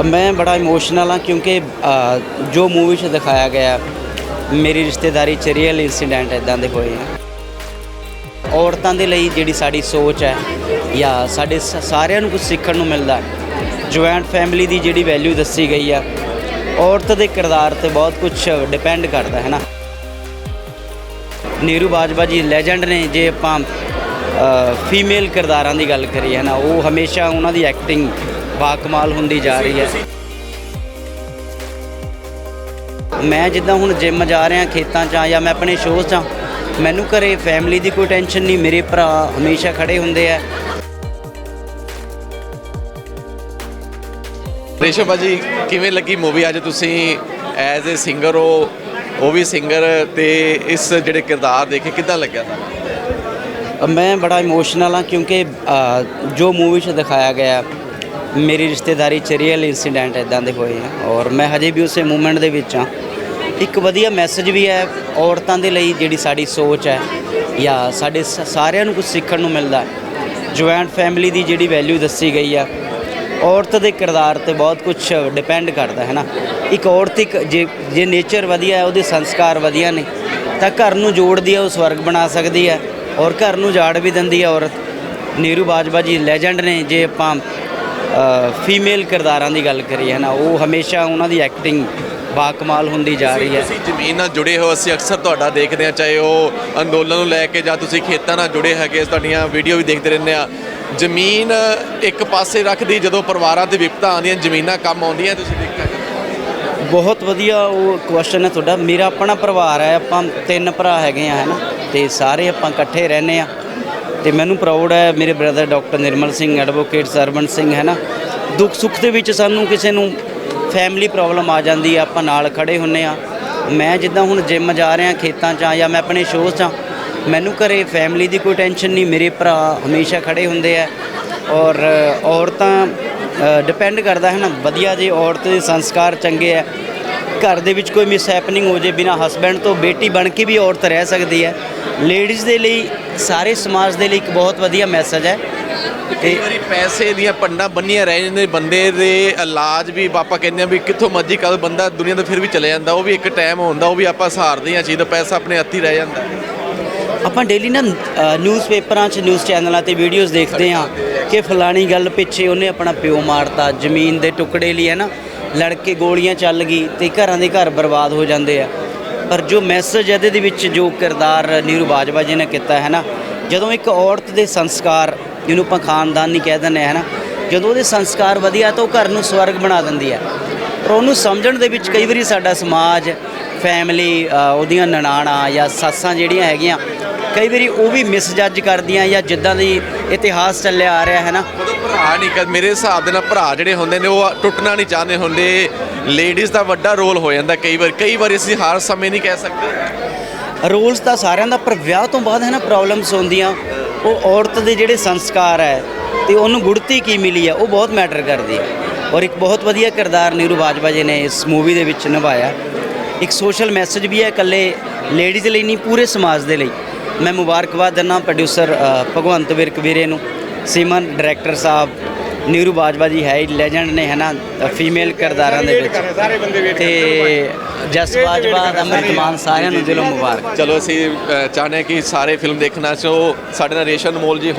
ਮੈਂ ਬੜਾ ਇਮੋਸ਼ਨਲ ਹਾਂ ਕਿਉਂਕਿ ਜੋ ਮੂਵੀ 'ਚ ਦਿਖਾਇਆ ਗਿਆ, ਮੇਰੀ ਰਿਸ਼ਤੇਦਾਰੀ 'ਚ ਰੀਅਲ ਇਨਸੀਡੈਂਟ ਇਦਾਂ ਦੇ ਹੋਏ ਆ। ਔਰਤਾਂ ਦੇ ਲਈ ਜਿਹੜੀ ਸਾਡੀ ਸੋਚ ਹੈ, ਜਾਂ ਸਾਡੇ ਸ- ਸਾਰਿਆਂ ਨੂੰ ਕੁਝ ਸਿੱਖਣ ਨੂੰ ਮਿਲਦਾ ਜੁਆਇੰਟ ਫੈਮਿਲੀ ਦੀ ਜਿਹੜੀ ਵੈਲਿਊ ਦੱਸੀ ਗਈ ਆ, ਔਰਤ ਦੇ ਕਿਰਦਾਰ ਤੇ ਬਹੁਤ ਕੁਝ ਡਿਪੈਂਡ ਕਰਦਾ, ਹੈ ਨਾ? ਨੀਰੂ ਬਾਜਵਾ ਜੀ ਲੈਜੈਂਡ ਨੇ, ਜੇ ਆਪਾਂ ਫੀਮੇਲ ਕਿਰਦਾਰਾਂ ਦੀ ਗੱਲ ਕਰੀਏ, ਹੈ ਨਾ, ਉਹ ਹਮੇਸ਼ਾ ਉਹਨਾਂ ਦੀ ਐਕਟਿੰਗ ਬਾਕਮਾਲ ਹੁੰਦੀ ਜਾ ਰਹੀ ਹੈ। ਮੈਂ ਜਿੱਦਾਂ ਹੁਣ ਜਿਮ ਜਾ ਰਿਹਾ ਖੇਤਾਂ 'ਚ ਜਾਂ ਮੈਂ ਆਪਣੇ ਸ਼ੋਅ 'ਚ ਮੈਨੂੰ ਘਰੇ ਫੈਮਿਲੀ ਦੀ ਕੋਈ ਟੈਨਸ਼ਨ ਨਹੀਂ ਮੇਰੇ ਭਰਾ ਹਮੇਸ਼ਾ ਖੜੇ ਹੁੰਦੇ ਆ। ਰੇਸ਼ਮ ਭਾਜੀ ਕਿਵੇਂ ਲੱਗੀ ਮੂਵੀ ਅੱਜ ਤੁਸੀਂ ਐਜ਼ ਅ ਸਿੰਗਰ ਹੋ ਉਹ ਵੀ ਸਿੰਗਰ ਤੇ ਇਸ ਜਿਹੜੇ ਕਿਰਦਾਰ ਦੇਖੇ ਕਿੱਦਾਂ ਲੱਗਿਆ ਤੁਹਾਨੂੰ? ਮੈਂ ਬੜਾ ਇਮੋਸ਼ਨਲ ਹਾਂ ਕਿਉਂਕਿ ਜੋ ਮੂਵੀ 'ਚ ਦਿਖਾਇਆ ਗਿਆ ਮੇਰੀ ਰਿਸ਼ਤੇਦਾਰੀ 'ਚ ਰੀਅਲ ਇਨਸੀਡੈਂਟ ਇਦਾਂ ਦੇ ਹੋਏ ਆ ਔਰ ਮੈਂ ਹਜੇ ਵੀ ਉਸੇ ਮੂਵਮੈਂਟ ਦੇ ਵਿੱਚ ਆ ਇੱਕ ਵਧੀਆ ਮੈਸੇਜ ਵੀ ਹੈ ਔਰਤਾਂ ਦੇ ਲਈ ਜਿਹੜੀ ਸਾਡੀ ਸੋਚ ਹੈ ਜਾਂ ਸਾਡੇ ਸ- ਸਾਰਿਆਂ ਨੂੰ ਕੁਝ ਸਿੱਖਣ ਨੂੰ ਮਿਲਦਾ ਜੁਆਇੰਟ ਫੈਮਿਲੀ ਦੀ ਜਿਹੜੀ ਵੈਲਿਊ ਦੱਸੀ ਗਈ ਆ, ਔਰਤ ਦੇ ਕਿਰਦਾਰ ਤੇ ਬਹੁਤ ਕੁਝ ਡਿਪੈਂਡ ਕਰਦਾ, ਹੈ ਨਾ? ਇੱਕ ਔਰਤ ਇੱਕ ਜੇ ਜੇ ਨੇਚਰ ਵਧੀਆ ਹੈ, ਉਹਦੇ ਸੰਸਕਾਰ ਵਧੀਆ ਨੇ, ਤਾਂ ਘਰ ਨੂੰ ਜੋੜਦੀ ਹੈ, ਉਹ ਸਵਰਗ ਬਣਾ ਸਕਦੀ ਹੈ ਔਰ ਘਰ ਨੂੰ ਜਾੜ ਵੀ ਦਿੰਦੀ ਹੈ ਔਰਤ। ਨੀਰੂ ਬਾਜਵਾ ਜੀ ਲੈਜੈਂਡ ਨੇ, ਜੇ ਆਪਾਂ ਫੀਮੇਲ ਕਿਰਦਾਰਾਂ ਦੀ ਗੱਲ ਕਰੀਏ ਹੈ ਨਾ ਉਹ ਹਮੇਸ਼ਾ ਉਹਨਾਂ ਦੀ ਐਕਟਿੰਗ ਬਾਕਮਾਲ ਹੁੰਦੀ ਜਾ ਰਹੀ ਹੈ। ਤੁਸੀਂ ਜ਼ਮੀਨ ਨਾਲ ਜੁੜੇ ਹੋ ਅਸੀਂ ਅਕਸਰ ਤੁਹਾਡਾ ਦੇਖਦੇ ਹਾਂ ਚਾਹੇ ਉਹ ਅੰਦੋਲਨ ਨੂੰ ਲੈ ਕੇ ਜਾਂ ਤੁਸੀਂ ਖੇਤਾਂ ਨਾਲ ਜੁੜੇ ਹੈਗੇ ਤੁਹਾਡੀਆਂ ਵੀਡੀਓ ਵੀ ਦੇਖਦੇ ਰਹਿੰਦੇ ਆ ਜ਼ਮੀਨ ਇੱਕ ਪਾਸੇ ਰੱਖਦੀ ਜਦੋਂ ਪਰਿਵਾਰਾਂ ਤੇ ਵਿਪਤਾ ਆਉਂਦੀਆਂ ਜ਼ਮੀਨਾਂ ਕੰਮ ਆਉਂਦੀਆਂ ਤੁਸੀਂ ਦੇਖਿਆ ਬਹੁਤ ਵਧੀਆ ਉਹ ਕੁਐਸਚਨ ਹੈ ਤੁਹਾਡਾ। ਮੇਰਾ ਆਪਣਾ ਪਰਿਵਾਰ ਹੈ ਆਪਾਂ ਤਿੰਨ ਭਰਾ ਹੈਗੇ ਆ ਹੈਨਾ ਤੇ ਸਾਰੇ ਆਪਾਂ ਇਕੱਠੇ ਰਹਿੰਦੇ ਆ ਤੇ ਮੈਨੂੰ ਪ੍ਰਾਊਡ ਹੈ ਮੇਰੇ brother doctor Nirmal Singh advocate Sarwan Singh, ਹੈ ਨਾ? ਦੁੱਖ ਸੁੱਖ ਦੇ ਵਿੱਚ ਸਾਨੂੰ ਕਿਸੇ ਨੂੰ ਫੈਮਿਲੀ ਪ੍ਰੋਬਲਮ ਆ ਜਾਂਦੀ ਆ, ਆਪਾਂ ਨਾਲ ਖੜੇ ਹੁੰਨੇ ਆ। ਮੈਂ ਜਿੱਦਾਂ ਹੁਣ ਜਿਮ ਜਾ ਰਿਹਾ, ਖੇਤਾਂ 'ਚ ਆ ਜਾਂ ਮੈਂ ਆਪਣੇ ਸ਼ੋਅ 'ਚ ਆ, ਮੈਨੂੰ ਘਰੇ ਫੈਮਿਲੀ ਦੀ ਕੋਈ ਟੈਨਸ਼ਨ ਨਹੀਂ, ਮੇਰੇ ਭਰਾ ਹਮੇਸ਼ਾ ਖੜੇ ਹੁੰਦੇ ਆ। ਔਰ, ਔਰਤਾਂ ਡਿਪੈਂਡ ਕਰਦਾ ਹੈ ਨਾ, ਵਧੀਆ ਜੇ ਔਰਤ ਦੇ ਸੰਸਕਾਰ ਚੰਗੇ ਆ ਘਰ ਦੇ ਵਿੱਚ ਕੋਈ ਮਿਸ ਹੈਪਨਿੰਗ ਹੋ ਜੇ ਬਿਨਾ ਹਸਬੈਂਡ ਤੋਂ ਬੇਟੀ ਬਣ ਕੇ ਵੀ ਔਰਤ ਰਹਿ ਸਕਦੀ ਹੈ। ਲੇਡੀਜ਼ ਦੇ ਲਈ ਸਾਰੇ ਸਮਾਜ ਦੇ ਲਈ ਇੱਕ ਬਹੁਤ ਵਧੀਆ ਮੈਸੇਜ ਹੈ। ਕਈ ਵਾਰੀ ਪੈਸੇ ਦੀਆਂ ਪੰਡਾਂ ਬੰਨੀਆਂ ਰਹਿ ਜਾਂਦੇ ਬੰਦੇ ਦੇ ਇਲਾਜ ਵੀ ਆਪਾਂ ਕਹਿੰਦੇ ਆ ਵੀ ਕਿੱਥੋਂ ਮਰਜ਼ੀ ਕਦ ਬੰਦਾ ਦੁਨੀਆ ਤੋਂ ਫਿਰ ਵੀ ਚਲੇ ਜਾਂਦਾ ਉਹ ਵੀ ਇੱਕ ਟਾਈਮ ਹੁੰਦਾ ਉਹ ਵੀ ਆਪਾਂ ਸਹਾਰਦੇ ਆ ਚੀਜ਼ ਪੈਸਾ ਆਪਣੇ ਹੱਥੀ ਰਹਿ ਜਾਂਦਾ। ਆਪਾਂ ਡੇਲੀ ਨਾ ਨਿਊਜ਼ ਪੇਪਰਾਂ 'ਚ ਨਿਊਜ਼ ਚੈਨਲਾਂ ਤੇ ਵੀਡੀਓਜ਼ ਦੇਖਦੇ ਹਾਂ ਕਿ ਫਲਾਣੀ ਗੱਲ ਪਿੱਛੇ ਉਹਨੇ ਆਪਣਾ ਪਿਓ ਮਾਰਤਾ ਜ਼ਮੀਨ ਦੇ ਟੁਕੜੇ ਲਈ ਹੈ ਨਾ? ਲੜ ਕੇ ਗੋਲੀਆਂ ਚੱਲ ਗਈ ਤੇ ਘਰਾਂ ਦੇ ਘਰ ਬਰਬਾਦ ਹੋ ਜਾਂਦੇ ਆ। ਪਰ ਜੋ ਮੈਸੇਜ ਇਹਦੇ ਦੇ ਵਿੱਚ ਜੋ ਕਿਰਦਾਰ ਨੀਰੂ ਬਾਜਵਾ ਜੀ ਨੇ ਕੀਤਾ ਹੈ ਨਾ, ਜਦੋਂ ਇੱਕ ਔਰਤ ਦੇ ਸੰਸਕਾਰ, ਜਿਹਨੂੰ ਆਪਾਂ ਖਾਨਦਾਨੀ ਕਹਿ ਦਿੰਦੇ ਹਾਂ ਨਾ, ਜਦੋਂ ਉਹਦੇ ਸੰਸਕਾਰ ਵਧੀਆ ਤਾਂ ਉਹ ਘਰ ਨੂੰ ਸਵਰਗ ਬਣਾ ਦਿੰਦੀ ਹੈ। ਪਰ ਉਹਨੂੰ ਸਮਝਣ ਦੇ ਵਿੱਚ ਕਈ ਵਾਰੀ ਸਾਡਾ ਸਮਾਜ ਫੈਮਿਲੀ ਉਹਦੀਆਂ ਨਨਾਣਾ ਜਾਂ ਸੱਸਾਂ ਜਿਹੜੀਆਂ ਹੈਗੀਆਂ ਕਈ ਵਾਰੀ ਉਹ ਵੀ ਮਿਸਜੱਜ ਕਰਦੀਆਂ ਜਾਂ ਜਿੱਦਾਂ ਦੀ ਇਤਿਹਾਸ ਚੱਲਿਆ ਆ ਰਿਹਾ ਹੈ ਨਾ। ਭਰਾ ਨਹੀਂ ਕਰ ਮੇਰੇ ਹਿਸਾਬ ਦੇ ਨਾਲ ਭਰਾ ਜਿਹੜੇ ਹੁੰਦੇ ਨੇ ਉਹ ਟੁੱਟਣਾ ਨਹੀਂ ਚਾਹੁੰਦੇ ਹੁੰਦੇ। ਲੇਡੀਜ਼ ਦਾ ਵੱਡਾ ਰੋਲ ਹੋ ਜਾਂਦਾ ਕਈ ਵਾਰ ਕਈ ਵਾਰ ਅਸੀਂ ਹਰ ਸਮੇਂ ਨਹੀਂ ਕਹਿ ਸਕਦੇ। ਰੋਲਸ ਤਾਂ ਸਾਰਿਆਂ ਦਾ ਪਰ ਵਿਆਹ ਤੋਂ ਬਾਅਦ ਹੈ ਨਾ ਪ੍ਰੋਬਲਮਸ ਹੁੰਦੀਆਂ। ਉਹ ਔਰਤ ਦੇ ਜਿਹੜੇ ਸੰਸਕਾਰ ਹੈ ਤੇ ਉਹਨੂੰ ਗੁੜਤੀ ਕੀ ਮਿਲੀ ਹੈ ਉਹ ਬਹੁਤ ਮੈਟਰ ਕਰਦੀ ਹੈ। ਔਰ ਇੱਕ ਬਹੁਤ ਵਧੀਆ ਕਿਰਦਾਰ ਨੀਰੂ ਬਾਜਵਾ ਜੀ ਨੇ ਇਸ ਮੂਵੀ ਦੇ ਵਿੱਚ ਨਿਭਾਇਆ। ਇੱਕ ਸੋਸ਼ਲ ਮੈਸੇਜ ਵੀ ਹੈ ਇਕੱਲੇ ਲੇਡੀਜ਼ ਲਈ ਨਹੀਂ ਪੂਰੇ ਸਮਾਜ ਦੇ ਲਈ। ਮੈਂ ਮੁਬਾਰਕਬਾਦ ਦਿੰਦਾ ਪ੍ਰੋਡਿਊਸਰ ਭਗਵੰਤ ਵਿਰਕ ਵੀਰੇ ਨੂੰ। ਸੀਮਨ ਡਾਇਰੈਕਟਰ ਸਾਹਿਬ ਨੀਰੂ ਬਾਜਵਾ ਜੀ ਹੈ ਲੈਜੈਂਡ ਨੇ ਹੈ ਨਾ? ਫੀਮੇਲ ਕਿਰਦਾਰਾਂ ਦੇ ਵਿੱਚ। ਤੇ ਜਸ ਬਾਜਵਾ ਅਮਰਿਤ ਮਾਨ ਸਾਰਿਆਂ ਨੂੰ ਦਿਲੋਂ ਮੁਬਾਰਕ। ਚਲੋ ਅਸੀਂ ਹਾਂ ਕਿ ਸਾਰੇ ਫਿਲਮ ਦੇਖਣਾ ਸੋ ਸਾਡੇ ਨਾਲ ਰੇਸ਼ਨ ਅਨਮੋਲ ਜੀ